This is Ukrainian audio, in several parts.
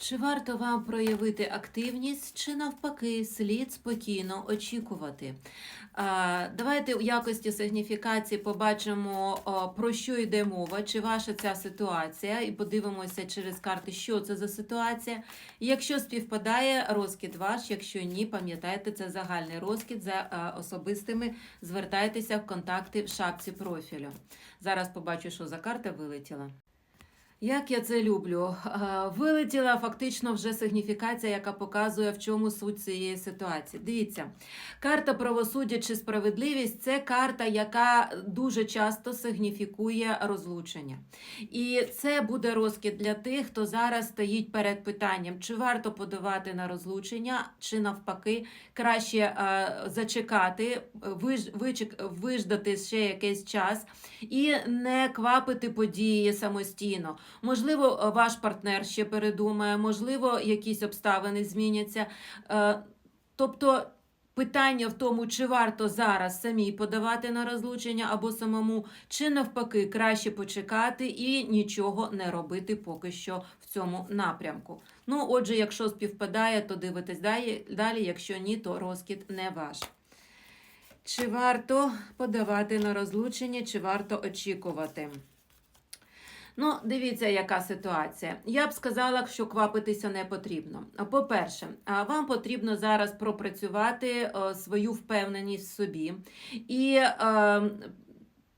Чи варто вам проявити активність, чи навпаки слід спокійно очікувати? Давайте у якості сигніфікації побачимо, про що йде мова, чи ваша ця ситуація, і подивимося через карти, що це за ситуація. Якщо співпадає, розкид ваш, якщо ні, пам'ятайте, це загальний розкид за е, особистими. Звертайтеся в контакти в шапці профілю. Зараз побачу, що за карта вилетіла. Як я це люблю. Е, Вилетіла фактично вже сигніфікація, яка показує, в чому суть цієї ситуації. Дивіться, карта правосуддя чи справедливість це карта, яка дуже часто сигніфікує розлучення. І це буде розкид для тих, хто зараз стоїть перед питанням, чи варто подавати на розлучення, чи навпаки, краще е, зачекати, виждати ще якийсь час і не квапити події самостійно. Можливо, ваш партнер ще передумає, можливо, якісь обставини зміняться. Е, Тобто. Питання в тому, чи варто зараз самій подавати на розлучення або самому, чи навпаки краще почекати і нічого не робити поки що в цьому напрямку. Ну, отже, якщо співпадає, то дивитесь далі, далі. Якщо ні, то розкид не ваш. Чи варто подавати на розлучення, чи варто очікувати? Ну, дивіться, яка ситуація. Я б сказала, що квапитися не потрібно. По-перше, вам потрібно зараз пропрацювати е, свою впевненість в собі і е,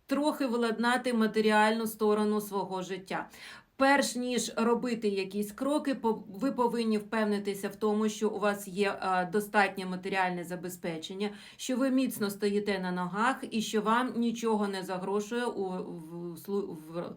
трохи владнати матеріальну сторону свого життя. Перш ніж робити якісь кроки, ви повинні впевнитися в тому, що у вас є е, достатнє матеріальне забезпечення, що ви міцно стоїте на ногах і що вам нічого не загрошує у, в, в,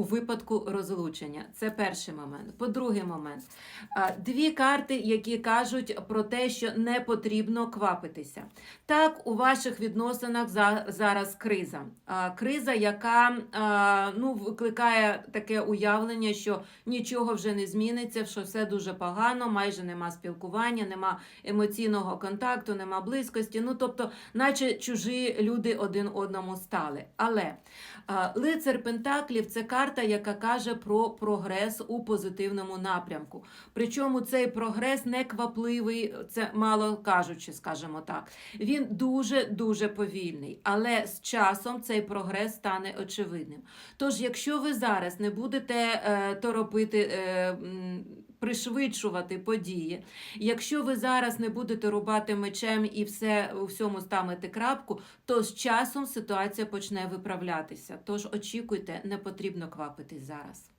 у випадку розлучення. Це перший момент. По-другий момент, дві карти, які кажуть про те, що не потрібно квапитися. Так, у ваших відносинах за- зараз криза. Криза, яка ну, викликає таке уявлення, що нічого вже не зміниться, що все дуже погано, майже нема спілкування, нема емоційного контакту, нема близькості. Ну, тобто, наче чужі люди один одному стали. Але лицар Пентаклів це карта, яка каже про прогрес у позитивному напрямку. Причому цей прогрес не квапливий, це мало кажучи, скажімо так. Він дуже дуже повільний, але з часом цей прогрес стане очевидним. Тож, якщо ви зараз не будете е, торопити. Е, Пришвидшувати події. Якщо ви зараз не будете рубати мечем і все у всьому ставити крапку, то з часом ситуація почне виправлятися. Тож очікуйте, не потрібно квапитись зараз.